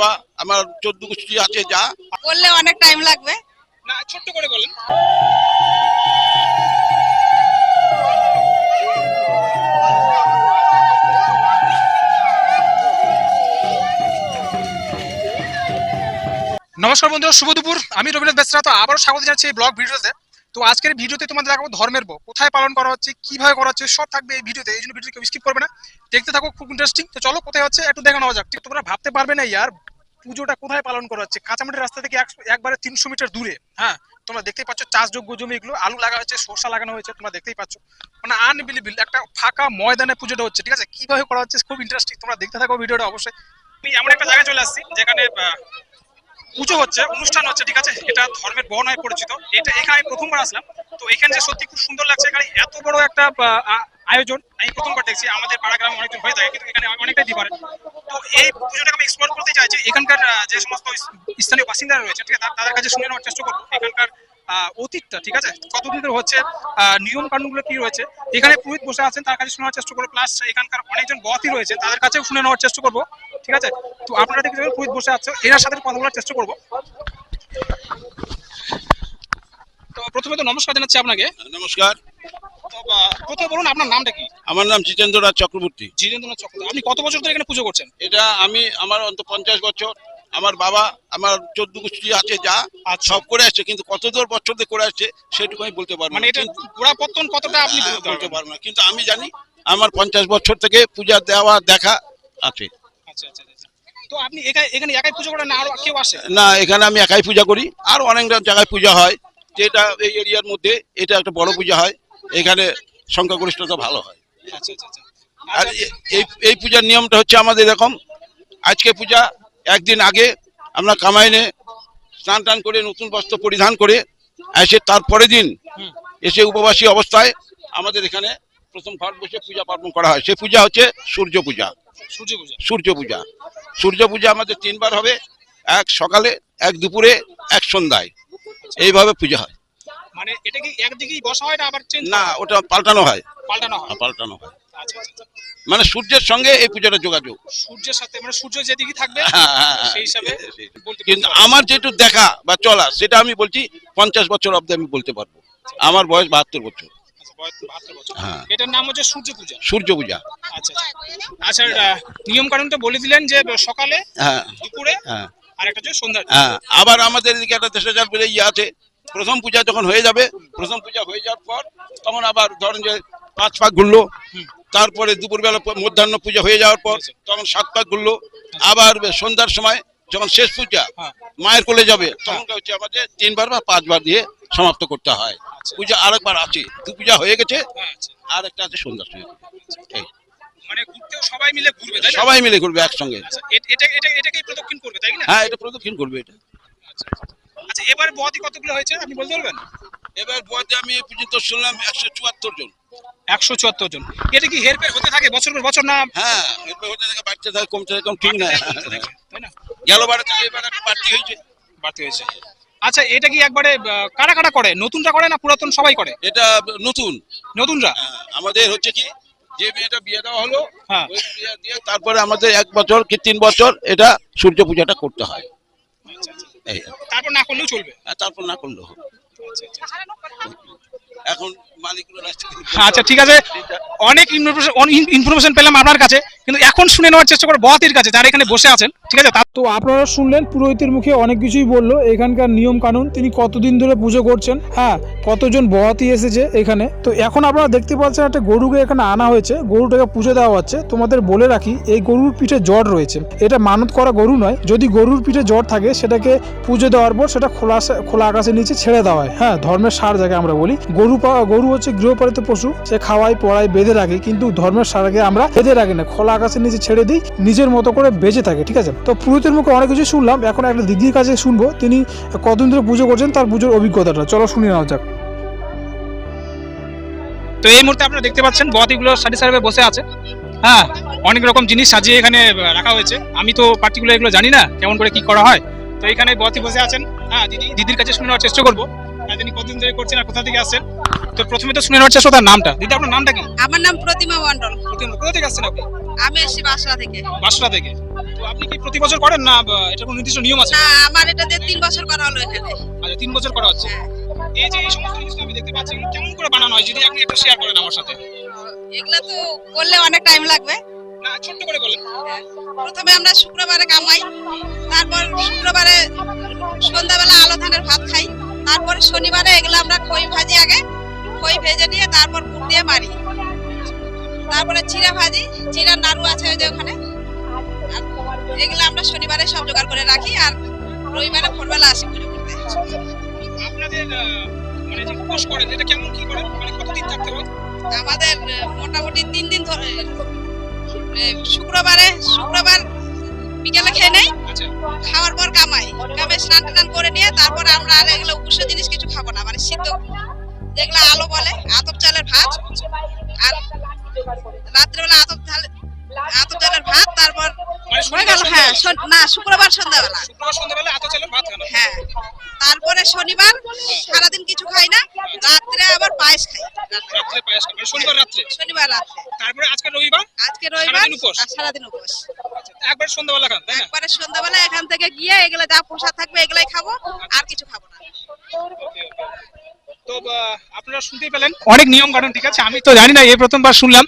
বাবা আমার চোদ্দ গোষ্ঠী আছে যা। বললে অনেক টাইম লাগবে। না ছোট্ট করে বলেন। নমস্কার বন্ধুরা শুভ দুপুর। আমি রবীন্দ্র বেসরা তো আবারও স্বাগত জানাচ্ছি এই ব্লগ ভিডিওতে তো আজকের ভিডিওতে তোমাদের দেখাবো ধর্মের বউ। কোথায় পালন করা হচ্ছে কীভাবে করা হচ্ছে সব থাকবে এই ভিডিওতে এই জন্য ভিডিও কেউ স্কিপ করবে না। দেখতে থাকো খুব ইন্টারেস্টিং তো চলো কোথায় হচ্ছে একটু দেখে নেওয়া যাক। ঠিক তোমরা ভাবতে পারবে না ইয়ার। পুজোটা কোথায় পালন করা হচ্ছে? কাঁচামাটির রাস্তা থেকে একবারে তিনশো মিটার দূরে হ্যাঁ? তোমরা দেখতেই পাচ্ছ চাষযোগ্য জমি এগুলো, আলু লাগা হয়েছে, সরষা লাগানো হয়েছে, তোমরা দেখতেই পাচ্ছ। মানে আনবিলিবিল একটা ফাঁকা ময়দানে পুজোটা হচ্ছে, ঠিক আছে? কীভাবে করা হচ্ছে খুব ইন্টারেস্টিং তোমরা দেখতে থাকো ভিডিওটা অবশ্যই। আমি এমন একটা জায়গায় চলে আসছি, যেখানে পুজো হচ্ছে, অনুষ্ঠান হচ্ছে, ঠিক আছে? এটা ধর্মের বহন হয়ে পরিচিত। এটা এখানে প্রথমবার আসলাম। তো এখানে যে সত্যি খুব সুন্দর লাগছে, এখানে এত বড় একটা আয়োজন আমি প্রথমবার দেখছি আমাদের পাড়াগ্রাম অনেকজন হয়ে থাকে কিন্তু এখানে অনেকটাই ডিফারেন্ট তো এই পুজোটাকে আমি এক্সপ্লোর করতে চাইছি এখানকার যে সমস্ত স্থানীয় বাসিন্দারা রয়েছে ঠিক আছে তাদের কাছে শুনে নেওয়ার চেষ্টা করব এখানকার অতীতটা ঠিক আছে? কতদিন ধরে হচ্ছে নিয়ম কানুনগুলো কি রয়েছে? এখানে পুরোহিত বসে আছেন তার কাছে শোনার চেষ্টা করব প্লাস এখানকার অনেকজন বহাতি রয়েছে তাদের কাছেও শুনে নেওয়ার চেষ্টা করব ঠিক আছে? তো আপনারা দেখতে পাবেন পুরোহিত বসে আছে এনার সাথে কথা বলার চেষ্টা করব। তো প্রথমে তো নমস্কার জানাচ্ছি আপনাকে। নমস্কার। তো আহ, প্রথমে বলুন আপনার নামটা কি? আমার নাম জিতেন্দ্রনাথ চক্রবর্তী। জিতেন্দ্রনাথ চক্রবর্তী। আপনি কত বছর ধরে এখানে পুজো করছেন? এটা আমি আমার অন্ত পঞ্চাশ বছর। আমার বাবা আমার চোদ্দ গোষ্ঠী আছে যা আর সব করে আসছে কিন্তু কত দূর বছর ধরে করে আসছে সেটুকু আমি বলতে পারব মানে এটা গোড়াপত্তন কতটা আপনি হ্যাঁ, বলতে পারব না। কিন্তু আমি জানি আমার পঞ্চাশ বছর থেকে পূজা দেওয়া দেখা আছে। আচ্ছা আচ্ছা আচ্ছা। তো আপনি এখানে এখানে একাই পুজো করেন না আরও কেউ আসে? না এখানে আমি একাই পূজা করি। আর অনেক জায়গায় পূজা হয়। যেটা এই এরিয়ার মধ্যে এটা একটা বড় পূজা হয়। এখানে সংখ্যাগরিষ্ঠতা ভালো হয়। আচ্ছা আচ্ছা আচ্ছা। আর এই এই পূজার নিয়মটা হচ্ছে আমাদের এরকম আজকে পূজা একদিন আগে আমরা কামাইনে স্নান টান করে নতুন বস্ত্র পরিধান করে এসে তারপরের দিন এসে উপবাসী অবস্থায় আমাদের এখানে প্রথম ঘর বসে পূজা পার্বণ করা হয়। সেই পূজা হচ্ছে সূর্য পূজা। সূর্য পূজা। সূর্য পূজা। সূর্য পূজা আমাদের তিনবার হবে এক সকালে এক দুপুরে এক সন্ধ্যায়। এইভাবে পূজা হয়। মানে এটা কি একদিকেই বসা হয় না আবার চেঞ্জ না ওটা পাল্টানো হয়। পাল্টানো হয়। পাল্টানো হয়। আচ্ছা আচ্ছা আচ্ছা। মানে সূর্যের সঙ্গে এই পূজাটা যোগাযোগ। সূর্যের সাথে মানে সূর্য যেদিকে থাকবে হ্যাঁ, হ্যাঁ, হ্যাঁ। সেই হিসাবে কিন্তু আমার যেটু দেখা বা চলা সেটা আমি বলছি পঞ্চাশ বছর অব্দি আমি বলতে পারব। আমার বয়স বাহাত্তর বছর। আচ্ছা, বয়স 72 বছর। হ্যাঁ। এটার নাম হচ্ছে সূর্য পূজা সূর্য পূজা। আচ্ছা আচ্ছা। আচ্ছা নিয়ম কানুনটা বলে দিলেন যে সকালে হ্যাঁ। দুপুরে হ্যাঁ। আর একটা হচ্ছে সন্ধ্যা হ্যাঁ আবার আমাদের এদিকে একটা দেশাচার বলে ইয়ে আছে প্রথম পূজা যখন হয়ে যাবে প্রথম পূজা হয়ে যাওয়ার পর তখন আবার ধরেন যে পাঁচ পাক ঘুরলো তারপরে দুপুরবেলা মধ্যাহ্ন পূজা হয়ে যাওয়ার পর তখন সাত পাক ঘুরলো আবার সন্ধ্যার সময় যখন শেষ পূজা হ্যাঁ। মায়ের কোলে যাবে তখন হচ্ছে আমাদের তিনবার বা পাঁচবার দিয়ে সমাপ্ত করতে হয়। পূজা আরেকবার আছে দু পূজা হয়ে গেছে হ্যাঁ, আচ্ছা। আর একটা আছে সন্ধ্যার সময়। এই, মানে ঘুরতেও সবাই মিলে ঘুরবে সবাই মিলে ঘুরবে একসঙ্গে। আচ্ছা এটা এটা এটাকেই প্রদক্ষিণ করবে তাই না? হ্যাঁ এটা প্রদক্ষিণ করবে এটা। আচ্ছা এবারে বহাতি কতগুলো হয়েছে? আপনি বলতে পারবেন? এবার বয়সে আমি এই পর্যন্ত শুনলাম একশো চুয়াত্তর জন। একশো চুয়াত্তর জন। এটা কি হেরফের হতে থাকে বছর পর বছর না? হ্যাঁ এরপর হতে থাকে বাড়তে থাকে কমতে থাকে কম ঠিক না। তাই না? গেল বারে থেকে এবার একটু বাড়তি হয়েছে। বাড়তি হয়েছে। আচ্ছা এটা কি একবারে আহ, কারা কারা করে? নতুনরা করে না পুরাতন সবাই করে? এটা নতুন। নতুনরা? আহ, আমাদের হচ্ছে কি যে মেয়েটা বিয়ে দেওয়া হলো হ্যাঁ। ওই বিয়ে দিয়ে তারপরে আমাদের এক বছর কি তিন বছর এটা সূর্য পূজাটা করতে হয়। এই তারপর না করলেও চলবে। তারপর না করলেও হবে। এখন মালিকগুলো আচ্ছা ঠিক আছে। অনেক ইনফরমেশন পেলাম আপনার কাছে কিন্তু এখন শুনে নেওয়ার চেষ্টা করব বহাতির কাছে যারা এখানে বসে আছেন ঠিক আছে? তার তো আপনারা শুনলেন পুরোহিতের মুখে অনেক কিছুই বলল এখানকার নিয়ম কানুন তিনি কতদিন ধরে পুজো করছেন হ্যাঁ কতজন বহাতি এসেছে এখানে। তো এখন আপনারা দেখতে পাচ্ছেন একটা গরুকে এখানে আনা হয়েছে গরুটাকে পুজো দেওয়া হচ্ছে। তোমাদের বলে রাখি এই গরুর পিঠে জ্বর রয়েছে। এটা মানত করা গরু নয় যদি গরুর পিঠে জ্বর থাকে সেটাকে পুজো দেওয়ার পর সেটা খোলা খোলা আকাশের নিচে ছেড়ে দেওয়া হয়। হ্যাঁ ধর্মের সার যাকে আমরা বলি গরু পা- গরু হচ্ছে গৃহপালিত পশু। সে খাওয়াই পড়াই বেঁধে রাখে, কিন্তু ধর্মের সারাকে আমরা বেঁধে রাখি না। খোলা আকাশের নিচে ছেড়ে দিই, নিজের মতো করে বেঁচে থাকে, ঠিক আছে? তো পুরোহিতের মুখে অনেক কিছু শুনলাম, এখন একটা দিদির কাছে শুনব। তিনি কতদিন ধরে পুজো করছেন, তার পুজোর অভিজ্ঞতাটা। চলো শুনে নেওয়া যাক। তো এই মুহূর্তে আপনারা দেখতে পাচ্ছেন বহাতিগুলো সারি সারি বসে আছে। হ্যাঁ অনেক রকম জিনিস সাজিয়ে এখানে রাখা হয়েছে। আমি তো পার্টিকুলার এগুলো জানি না, কেমন করে কি করা হয়। তো এখানে বহাতি বসে আছেন। হ্যাঁ দিদি, দিদির কাছে শুনে নেওয়ার চেষ্টা করব। তিনি কতদিন ধরে করছেন আর কোথা থেকে আসছেন? তো প্রথমে তো শুনে নেওয়ার চেষ্টা তার নামটা। দিদি আপনার নামটা কি? আমার নাম প্রতিমা মন্ডল প্রথমে কোথা থেকে আসছেন আপনি? আমি এসছি বাসা থেকে। বাসরা থেকে। তো আপনি কি প্রতি বছর করেন না এটা কোনো নির্দিষ্ট নিয়ম আছে? না আমার এটা দিয়ে তিন বছর করা হলো এখানে। আচ্ছা তিন বছর করা হচ্ছে। এই যে এই সমস্ত জিনিস আমি দেখতে পাচ্ছি কেমন করে বানানো হয় যদি আপনি একটু শেয়ার করেন আমার সাথে। এগুলো তো করলে অনেক টাইম লাগবে। না ছোট্ট করে বলেন। প্রথমে আমরা শুক্রবারে কামাই তারপর শুক্রবারে সন্ধ্যাবেলা আলো ধানের ভাত খাই। তারপরে শনিবারে এগুলো আমরা খই ভাজি আগে? খই ভেজে নিয়ে তারপর পুর দিয়ে মারি। তারপরে চিরা ভাজি চিরা নাড়ু আছে ওই যে ওখানে। এগুলো আমরা শনিবারে সব জোগাড় করে রাখি আর রবিবারে ভোরবেলা আসি পুজো করতে। আপনাদের মানে যে উপোস করেন এটা কেমন কি করেন? মানে কতদিন থাকতে হয়? আমাদের মোটামুটি তিন দিন ধরে শুক্রবারে শুক্রবার বিকেলে খেয়ে নেই। খাওয়ার পর কামাই। কামে স্নান টান করে নিয়ে তারপরে আমরা আর এগুলো উপসা জিনিস কিছু খাব না মানে সিদ্ধ যেগুলো আলো বলে আতপ চালের ভাত আর রাত্রেবেলা আতপ চাল আতপ চালের ভাত তারপর মানে হয়ে গেল হ্যাঁ না শুক্রবার সন্ধ্যাবেলা। হ্যাঁ তারপরে শনিবার সারাদিন কিছু খাই না রাত্রে আবার পায়েস খাই। রাত্রে। রাত্রে পায়েস মানে শনিবার রাত্রে। শনিবার রাত্রে। তারপরে আজকে রবিবার? আজকে রবিবার সারাদিন উপোস? একবার সন্ধ্যাবেলা খান তাই না? একবারে সন্ধ্যাবেলা এখান থেকে গিয়ে এগুলো যা প্রসাদ থাকবে এগুলাই খাব আর কিছু খাব না. তো আপনারা শুনতেই পেলেন অনেক নিয়ম কানুন ঠিক আছে? আমি তো জানি না এই প্রথমবার শুনলাম।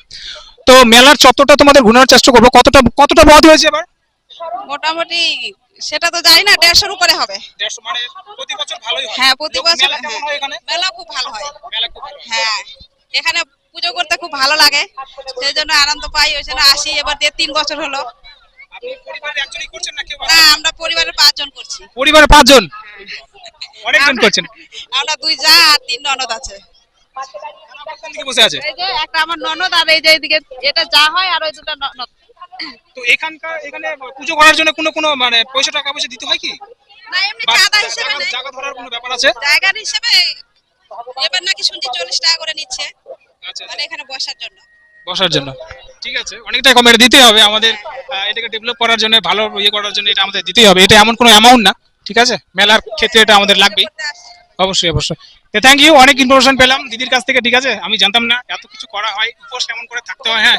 তো মেলার চত্বরটা তোমাদের ঘোরানোর চেষ্টা করব। কতটা কতটা বধ হয়েছে এবার? মোটামুটি সেটা তো জানি না দেড়শোর উপরে হবে। মানে প্রতি বছর ভালোই হয়। হ্যাঁ প্রতি বছর মেলা খুব ভালো হয়। হয়। এখানে পুজো করতে খুব ভালো লাগে। সেই জন্য আনন্দ পাই ওই জন্য আসি। এবার দিয়ে তিন বছর হলো আপনি পরিবারের একজনই করছেন না আমরা পরিবারের পাঁচজন করছি। পরিবারে পাঁচজন? অনেকজন করছেন। আমরা দুই যা আর তিন ননদ আছে। বসে আছে? এই যে একটা আমার ননদ আর এই যে এদিকে এটা যা হয় আর ওই দুটো ননদ। তো এখানকার এখানে পুজো করার জন্য কোনো কোনো মানে পয়সা টাকা পয়সা দিতে হয় কি? না এমনি চাঁদা হিসেবে জায়গা- জায়গা ধরার কোনো ব্যাপার আছে? জায়গার হিসেবে এবার নাকি শুনছি চল্লিশ টাকা করে নিচ্ছে। আচ্ছা। মানে এখানে বসার জন্য। বসার জন্য। ঠিক আছে, অনেকটাই কম এটা দিতেই হবে আমাদের এটাকে ডেভেলপ করার জন্য, ভালো ইয়ে করার জন্য এটা আমাদের দিতেই হবে। এটা এমন কোনো অ্যামাউন্ট না, ঠিক আছে? মেলার ক্ষেত্রে এটা আমাদের লাগবেই। অবশ্যই অবশ্যই। থ্যাংক ইউ অনেক ইনফরমেশন পেলাম দিদির কাছ থেকে, ঠিক আছে? আমি জানতাম না, এত কিছু করা হয়, উপোস কেমন করে থাকতে হয় হ্যাঁ?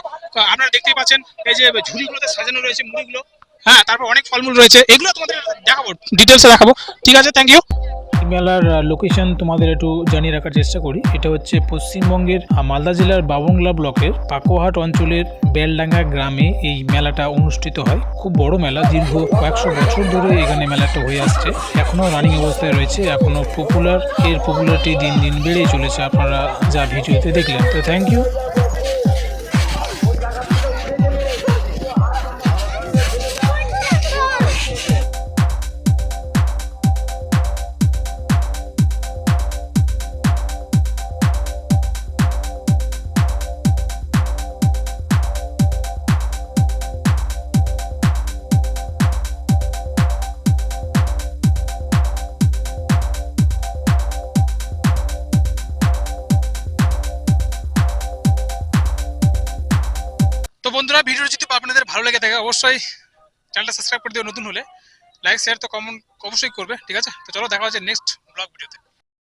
আপনারা দেখতেই পাচ্ছেন, এই যে ঝুড়িগুলোতে সাজানো রয়েছে মুড়িগুলো হ্যাঁ তারপর অনেক ফলমূল রয়েছে, এগুলো তোমাদের দেখাবো ডিটেলসে দেখাবো। ঠিক আছে থ্যাংক ইউ মেলার লোকেশন তোমাদের একটু জানিয়ে রাখার চেষ্টা করি। এটা হচ্ছে পশ্চিমবঙ্গের মালদা জেলার বাবংলা ব্লকের পাকোহাট অঞ্চলের বেলডাঙ্গা গ্রামে এই মেলাটা অনুষ্ঠিত হয়। খুব বড় মেলা, দীর্ঘ কয়েকশো বছর ধরে এখানে মেলাটা হয়ে আসছে। এখনও রানিং অবস্থায় রয়েছে, এখনও পপুলার এর পপুলারিটি দিন দিন বেড়েই চলেছে। আপনারা যা ভিডিওতে দেখলেন, তো থ্যাংক ইউ বন্ধুরা ভিডিও যদি আপনাদের ভালো লেগে থাকে, অবশ্যই চ্যানেলটা সাবস্ক্রাইব করে দিও। নতুন হলে লাইক শেয়ার তো কমন অবশ্যই করবে, ঠিক আছে? তো চলো, দেখা হচ্ছে নেক্সট ব্লগ ভিডিওতে।